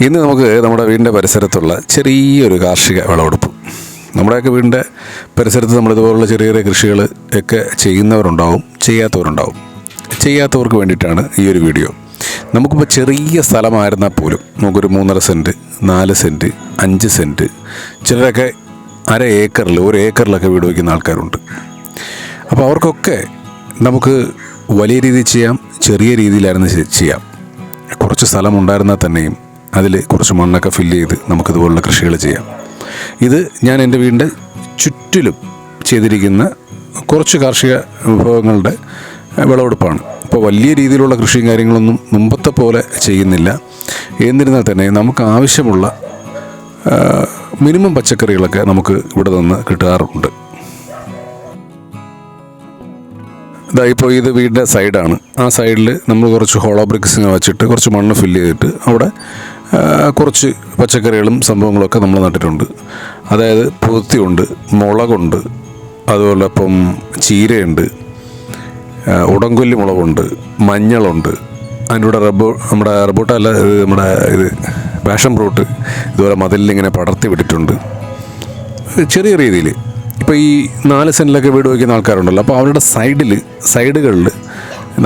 ഇന്ന് നമുക്ക് നമ്മുടെ വീടിന്റെ പരിസരത്തുള്ള ചെറിയൊരു കാർഷിക വിളവെടുപ്പ്. നമ്മുടെയൊക്കെ വീടിന്റെ പരിസരത്ത് നമ്മൾ ഇതുപോലുള്ള ചെറിയ ചെറിയ കൃഷികൾ ഒക്കെ ചെയ്യുന്നവരുണ്ടാവും ചെയ്യാത്തവരുണ്ടാവും. ചെയ്യാത്തവർക്ക് വേണ്ടിയിട്ടാണ് ഈ ഒരു വീഡിയോ. നമുക്കിപ്പോൾ ചെറിയ സ്ഥലമായിരുന്നാൽ പോലും നമുക്കൊരു മൂന്നര സെന്റ് നാല് സെന്റ് അഞ്ച് സെന്റ് ചിലരൊക്കെ അര ഏക്കറിൽ ഒരു ഏക്കറിലൊക്കെ വീട് വയ്ക്കുന്ന ആൾക്കാരുണ്ട്. അപ്പോൾ അവർക്കൊക്കെ നമുക്ക് വലിയ രീതിയിൽ ചെയ്യാം ചെറിയ രീതിയിലായിരുന്നു ചെയ്യാം. കുറച്ച് സ്ഥലം ഉണ്ടായിരുന്നാൽ തന്നെയും അതിൽ കുറച്ച് മണ്ണൊക്കെ ഫില്ല് ചെയ്ത് നമുക്കിതുപോലുള്ള കൃഷികൾ ചെയ്യാം. ഇത് ഞാൻ എന്റെ വീടിന്റെ ചുറ്റിലും ചെയ്തിരിക്കുന്ന കുറച്ച് കാർഷിക വിഭവങ്ങളുടെ വിളവെടുപ്പാണ്. ഇപ്പോൾ വലിയ രീതിയിലുള്ള കൃഷിയും കാര്യങ്ങളൊന്നും മുമ്പത്തെ പോലെ ചെയ്യുന്നില്ല. എന്നിരുന്നാൽ തന്നെ നമുക്ക് ആവശ്യമുള്ള മിനിമം പച്ചക്കറികളൊക്കെ നമുക്ക് ഇവിടെ നിന്ന് കിട്ടാറുണ്ട്. ഇതാ ഇപ്പോൾ ഇത് വീടിന്റെ സൈഡാണ്. ആ സൈഡിൽ നമ്മൾ കുറച്ച് ഹോളോ ബ്രിക്സിനെ വെച്ചിട്ട് കുറച്ച് മണ്ണ് ഫില്ല് ചെയ്തിട്ട് അവിടെ കുറച്ച് പച്ചക്കറികളും സംഭവങ്ങളൊക്കെ നമ്മൾ നട്ടിട്ടുണ്ട്. അതായത് പുതുത്തിയുണ്ട് മുളകുണ്ട് അതുപോലെ ഇപ്പം ചീരയുണ്ട് ഉടങ്കൊല്ലി മുളകുണ്ട് മഞ്ഞളുണ്ട് അതിന്റെ കൂടെ റബ്ബോ നമ്മുടെ റബ്ബോട്ടല്ല ഇത് നമ്മുടെ ഇത് പാഷൻ ഫ്രൂട്ട് ഇതുപോലെ മതിലിൽ ഇങ്ങനെ പടർത്തി വിട്ടിട്ടുണ്ട്. ചെറിയ രീതിയിൽ. ഇപ്പോൾ ഈ നാല് സെന്റിലൊക്കെ വീട് വയ്ക്കുന്ന ആൾക്കാരുണ്ടല്ലോ അപ്പോൾ അവരുടെ സൈഡിൽ സൈഡുകളിൽ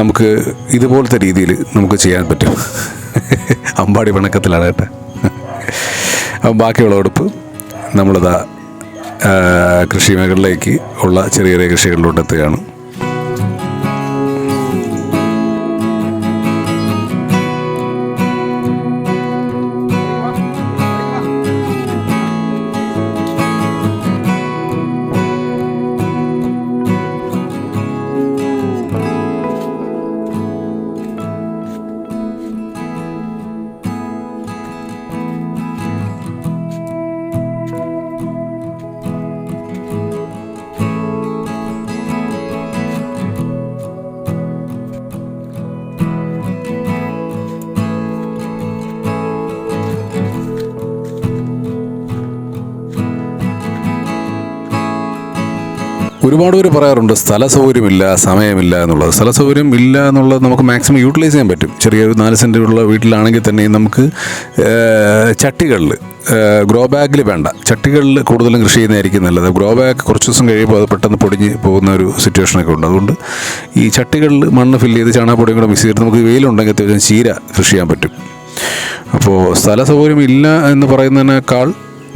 നമുക്ക് ഇതുപോലത്തെ രീതിയിൽ നമുക്ക് ചെയ്യാൻ പറ്റും. അമ്പാടി പിണക്കത്തിലാണ് കേട്ടോ. അപ്പം ബാക്കിയുള്ള ഉടുപ്പ് നമ്മളിതാ കൃഷി മേഖലയിലേക്ക് ഉള്ള ചെറിയ ചെറിയ കൃഷികളിലോട്ട് എത്തുകയാണ് ഒരുപാട് പേര് പറയാറുണ്ട് സ്ഥല സൗകര്യമില്ല സമയമില്ല എന്നുള്ളത്. സ്ഥല സൗകര്യം ഇല്ല എന്നുള്ളത് നമുക്ക് മാക്സിമം യൂട്ടിലൈസ് ചെയ്യാൻ പറ്റും. ചെറിയൊരു നാല് സെന്റുള്ള വീട്ടിലാണെങ്കിൽ തന്നെ നമുക്ക് ചട്ടികളിൽ ഗ്രോ ബാഗിൽ വേണ്ട. ചട്ടികളിൽ കൂടുതലും കൃഷി ചെയ്യുന്നതായിരിക്കും നല്ലത്. ഗ്രോ ബാഗ് കുറച്ച് ദിവസം കഴിയുമ്പോൾ അത് പെട്ടെന്ന് പൊടിഞ്ഞ് പോകുന്ന ഒരു സിറ്റുവേഷനൊക്കെ ഉണ്ട്. അതുകൊണ്ട് ഈ ചട്ടികളിൽ മണ്ണ് ഫില്ല് ചെയ്ത് ചാണകപ്പൊടിയും കൂടെ മിക്സ് ചെയ്തിട്ട് നമുക്ക് വെയിലുണ്ടെങ്കിൽ അത്യാവശ്യം ചീര കൃഷി ചെയ്യാൻ പറ്റും. അപ്പോൾ സ്ഥല സൗകര്യം ഇല്ല എന്ന് പറയുന്നതിനേക്കാൾ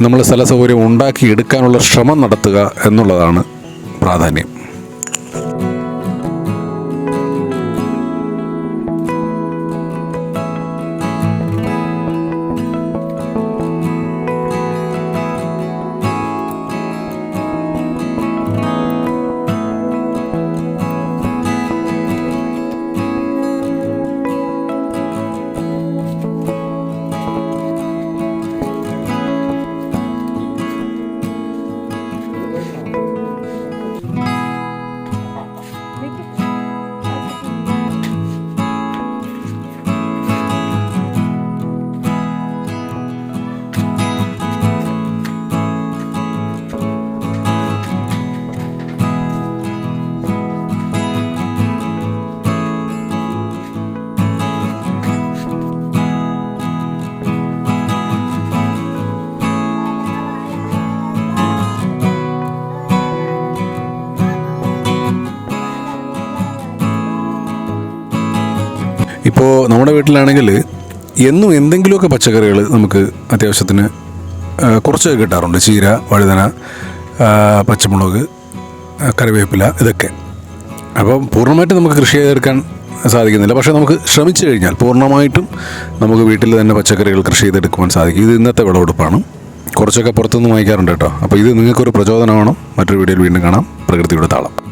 നമ്മൾ സ്ഥല സൗകര്യം ഉണ്ടാക്കി എടുക്കാനുള്ള ശ്രമം നടത്തുക എന്നുള്ളതാണ് പ്രാധാന്യം. ഇപ്പോൾ നമ്മുടെ വീട്ടിലാണെങ്കിൽ എന്നും എന്തെങ്കിലുമൊക്കെ പച്ചക്കറികൾ നമുക്ക് അത്യാവശ്യത്തിന് കുറച്ചൊക്കെ കിട്ടാറുണ്ട്. ചീര വഴുതന പച്ചമുളക് കറിവേപ്പില ഇതൊക്കെ. അപ്പം പൂർണമായിട്ട് നമുക്ക് കൃഷി ചെയ്തെടുക്കാൻ സാധിക്കുന്നില്ല. പക്ഷേ നമുക്ക് ശ്രമിച്ചു കഴിഞ്ഞാൽ പൂർണമായിട്ടും നമുക്ക് വീട്ടിൽ തന്നെ പച്ചക്കറികൾ കൃഷി ചെയ്തെടുക്കുവാൻ സാധിക്കും. ഇത് ഇന്നത്തെ വിളവെടുപ്പാണ്. കുറച്ചൊക്കെ പുറത്തുനിന്ന് വാങ്ങിക്കാറുണ്ട് കേട്ടോ. അപ്പോൾ ഇത് നിങ്ങൾക്കൊരു പ്രചോദനമാണ്? മറ്റൊരു വീഡിയോയിൽ വീണ്ടും കാണാം. പ്രകൃതിയുടെ താളം.